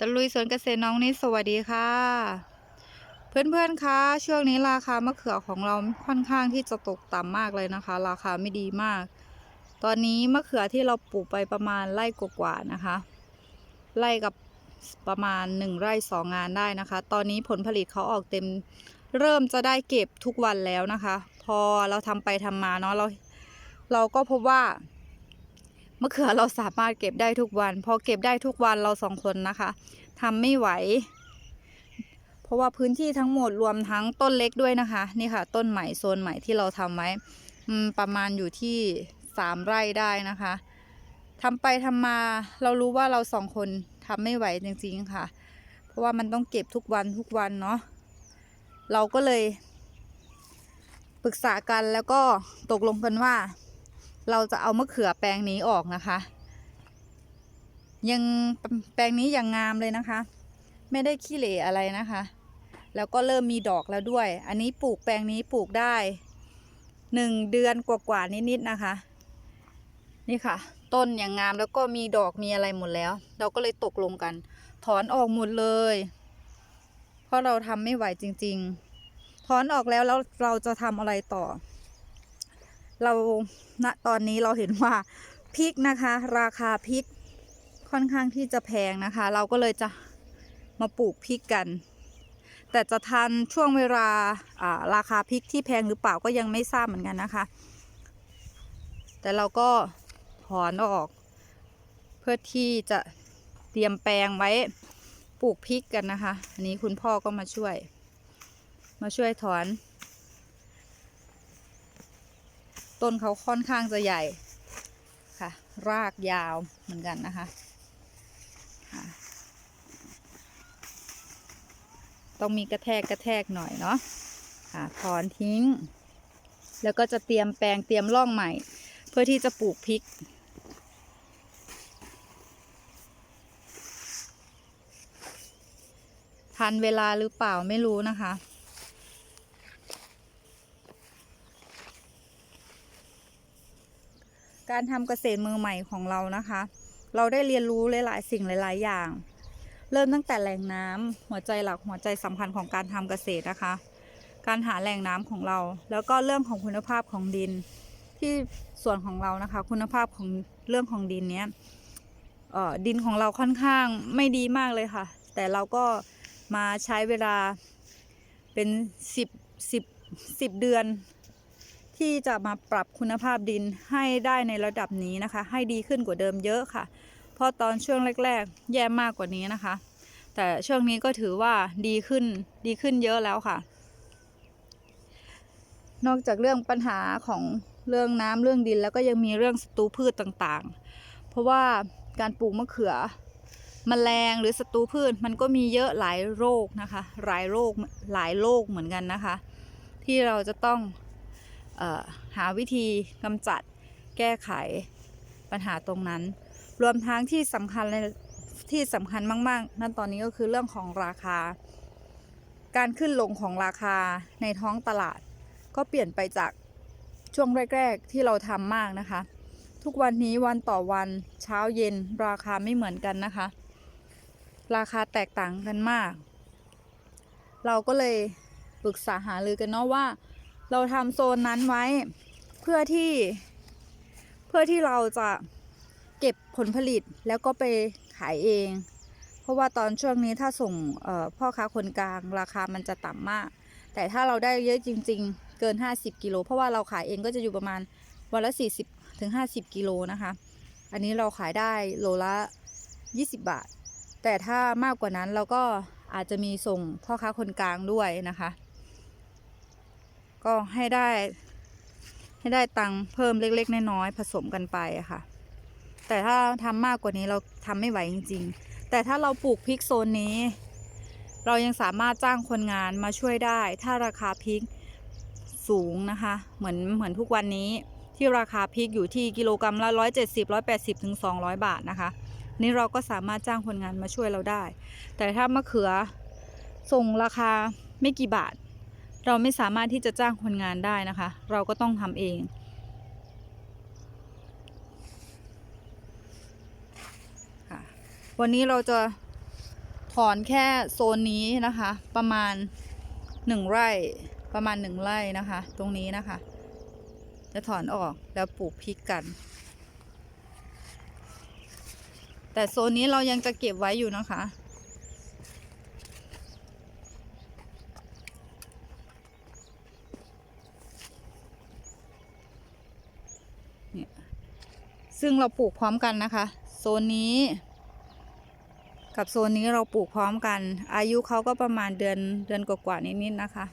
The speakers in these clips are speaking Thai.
ตะลุยสวนเกษตรน้องนิดสวัสดีค่ะ เพื่อนๆคะช่วงนี้ราคามะเขือของเราค่อนข้างที่จะตกต่ำมากเลยนะคะ ราคาไม่ดีมาก ตอนนี้มะเขือที่เราปลูกไปประมาณไร่กว่าๆนะคะ ไร่กับประมาณหนึ่งไร่สองงานได้นะคะ ตอนนี้ผลผลิตเขาออกเต็ม เริ่มจะได้เก็บทุกวันแล้วนะคะ พอเราทำไปทำมาเนาะเรา เราก็พบว่า มะเขือเราสามารถเก็บได้ทุกวัน พอเก็บได้ทุกวันเราสองคนนะคะทำไม่ไหว เพราะว่าพื้นที่ทั้งหมดรวมทั้งต้นเล็กด้วยนะคะ นี่ค่ะ ต้นใหม่โซนใหม่ที่เราทำไว้ประมาณอยู่ที่สามไร่ได้นะคะทำไปทำมา เรารู้ว่าเราสองคนทำไม่ไหวจริงๆค่ะ เพราะว่ามันต้องเก็บทุกวันทุกวันเนาะเราก็เลย ปรึกษากันแล้วก็ตกลงกันว่า เราจะเอามะเขือแปลงนี้ออกนะคะ ยังแปลงนี้ย่างงามเลยนะคะ ไม่ได้ขี้เหร่อะไรนะคะ แล้วก็เริ่มมีดอกแล้วด้วย อันนี้ปลูกแปลงนี้ปลูกได้หนึ่งเดือนกว่าๆนิดๆนะคะ นี่ค่ะ ต้นอย่างงามแล้วก็มีดอกมีอะไรหมดแล้ว เราก็เลยตกลงกัน ถอนออกหมดเลย เพราะเราทำไม่ไหวจริง ๆ ถอนออกแล้วแล้วเราจะทำอะไรต่อ เราณตอนนี้เราเห็นว่าพริกนะคะ ราคาพริกค่อนข้างที่จะแพงนะคะ เราก็เลยจะมาปลูกพริกกัน แต่จะทันช่วงเวลาาราคาพริกที่แพงหรือเปล่าก็ยังไม่ทราบเหมือนกันนะคะ แต่เราก็ถอนออก เพื่อที่จะเตรียมแปลงไว้ปลูกพริกกันนะคะ อันนี้คุณพ่อก็มาช่วย มาช่วยถอน ต้นเขาค่อนข้างจะใหญ่ค่ะ รากยาวเหมือนกันนะคะต้องมีกระแทกกระแทกหน่อยเนาะค่ะถอนทิ้ง แล้วก็จะเตรียมแปลงเตรียมร่องใหม่ เพื่อที่จะปลูกพริก ทันเวลาหรือเปล่าไม่รู้นะคะ การทำเกษตรมือใหม่ของเรานะคะ เราได้เรียนรู้หลายๆสิ่งหลาย ๆ อย่าง เริ่มตั้งแต่แหล่งน้ำหัวใจหลักหัวใจสำคัญของการทำเกษตรนะคะ การหาแหล่งน้ำของเรา แล้วก็เรื่องของคุณภาพของดิน ที่ส่วนของเรานะคะ คุณภาพของเรื่องของดินเนี้ยดินของเราค่อนข้างไม่ดีมากเลยค่ะ แต่เราก็มาใช้เวลาเป็นสิบสิบสิบเดือน ที่จะมาปรับคุณภาพดินให้ได้ในระดับนี้นะคะ ให้ดีขึ้นกว่าเดิมเยอะค่ะ เพราะตอนช่วงแรก ๆ แย่มากกว่านี้นะคะ แต่ช่วงนี้ก็ถือว่าดีขึ้นดีขึ้นเยอะแล้วค่ะ นอกจากเรื่องปัญหาของเรื่องน้ำเรื่องดินแล้วก็ยังมีเรื่องศัตรูพืชต่างๆ เพราะว่าการปลูกมะเขือมแมลงหรือศัตรูพืชมันก็มีเยอะหลายโรคนะคะ หลายโรคหลายโรคเหมือนกันนะคะ ที่เราจะต้อง หาวิธีกำจัดแก้ไขปัญหาตรงนั้น รวมทั้งที่สำคัญที่สำคัญมาก ๆ นั่นตอนนี้ก็คือเรื่องของราคา การขึ้นลงของราคาในท้องตลาด ก็เปลี่ยนไปจากช่วงแรก ๆ ที่เราทำมากนะคะ ทุกวันนี้วันต่อวันเช้าเย็นราคาไม่เหมือนกันนะคะ ราคาแตกต่างกันมาก เราก็เลยปรึกษาหารือกันเนาะว่า เราทำโซนนั้นไว้ เพื่อที่เพื่อที่เราจะเก็บผลผลิตแล้วก็ไปขายเอง เพราะว่าตอนช่วงนี้ถ้าส่งพ่อค้าคนกลางราคามันจะต่ำมาก แต่ถ้าเราได้เยอะจริง ๆ เกิน 50กิโลเพราะว่าเราขายเองก็จะอยู่ประมาณวันละ 40ถึง50กิโลนะคะ อันนี้เราขายได้โลละ 20 บาท แต่ถ้ามากกว่านั้นเราก็อาจจะมีส่งพ่อค้าคนกลางด้วยนะคะ ก็ให้ได้ ให้ได้ตังค์เพิ่มเล็ก ๆ น้อยๆผสมกันไปอะค่ะ แต่ถ้าทำมากกว่านี้เราทำไม่ไหวจริง ๆ แต่ถ้าเราปลูกพริกโซนนี้ เรายังสามารถจ้างคนงานมาช่วยได้ ถ้าราคาพริกสูงนะคะ เหมือนเหมือนทุกวันนี้ที่ราคาพริกอยู่ที่กิโลกรัมละ170 180ถึง200 บาทนะคะนี่เราก็สามารถจ้างคนงานมาช่วยเราได้ แต่ถ้ามะเขือส่งราคาไม่กี่บาท เราไม่สามารถที่จะจ้างคนงานได้นะคะ เราก็ต้องทำเอง วันนี้เราจะถอนแค่โซนนี้นะคะ ประมาณหนึ่งไร่ประมาณหนึ่งไร่นะคะ ตรงนี้นะคะ จะถอนออกแล้วปลูกพริกกัน แต่โซนนี้เรายังจะเก็บไว้อยู่นะคะ เนี่ยซึ่งเราปลูกพร้อมกันนะคะ โซนนี้ กับโซนนี้เราปลูกพร้อมกัน อายุเขาก็ประมาณเดือนเดือนกว่าๆนิดๆนะคะ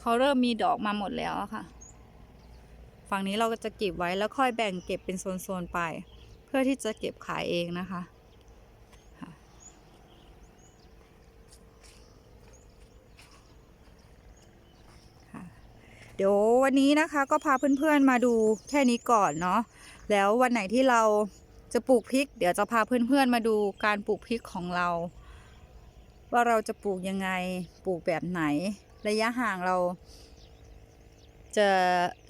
เขาเริ่มมีดอกมาหมดแล้วอะค่ะ ฝั่งนี้เราก็จะเก็บไว้แล้วค่อยแบ่งเก็บเป็นโซนๆไป เพื่อที่จะเก็บขายเองนะคะ เดี๋ยววันนี้นะคะก็พาเพื่อนๆมาดูแค่นี้ก่อนเนาะแล้ววันไหนที่เราจะปลูกพริก เดี๋ยวจะพาเพื่อนๆมาดูการปลูกพริกของเรา ว่าเราจะปลูกยังไงปลูกแบบไหน ระยะห่างเรา จะ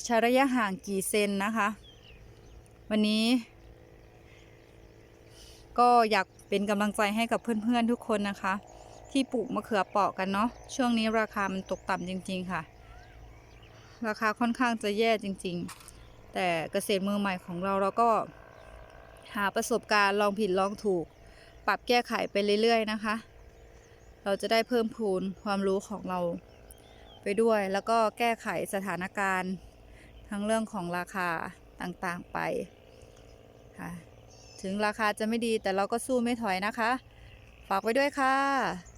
ใช้ระยะห่างกี่เซนนะคะ วันนี้ ก็อยากเป็นกำลังใจให้กับเพื่อนๆทุกคนนะคะ ที่ปลูกมะเขือเปาะกันเนาะช่วงนี้ราคามันตกต่ำจริง ๆ ค่ะ ราคาค่อนข้างจะแย่จริง ๆ แต่เกษตรมือใหม่ของเราเราก็หาประสบการณ์ลองผิดลองถูก ปรับแก้ไขไปเรื่อย ๆ นะคะ เราจะได้เพิ่มพูนความรู้ของเราไปด้วยแล้วก็แก้ไขสถานการณ์ทั้งเรื่องของราคาต่างๆไปค่ะถึงราคาจะไม่ดีแต่เราก็สู้ไม่ถอยนะคะ ฝากไว้ด้วยค่ะ